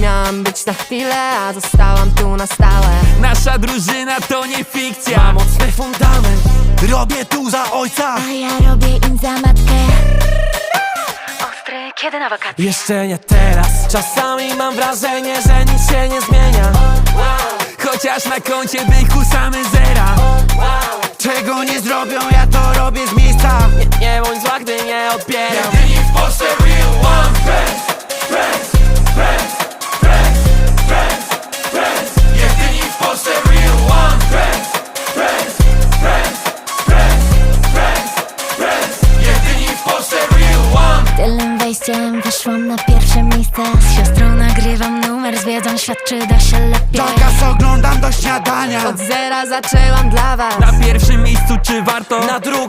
Miałam być na chwilę, a zostałam tu na stałe. Nasza drużyna to nie fikcja. Ma mocny fundament. Robię tu za ojca. A ja robię im za matkę. Ostry, kiedy na wakacje? Jeszcze nie teraz. Czasami mam wrażenie, że nic się nie zmienia. Chociaż na koncie byku same zera. Czego nie zrobią, ja to nie odbieram. Jedyni w Polsce real one friends Friends, friends, friends, friends, friends. Jedyni w Polsce real one friends Friends, friends, friends, friends, friends. Jedyni w Polsce real one. Tylnym wejściem wyszłam na pierwsze miejsce. Z siostrą nagrywam numer, z wiedzą świat czy da się lepiej. Jackass oglądam do śniadania. Od zera zaczęłam dla was. Na pierwszym miejscu czy warto? Na drugim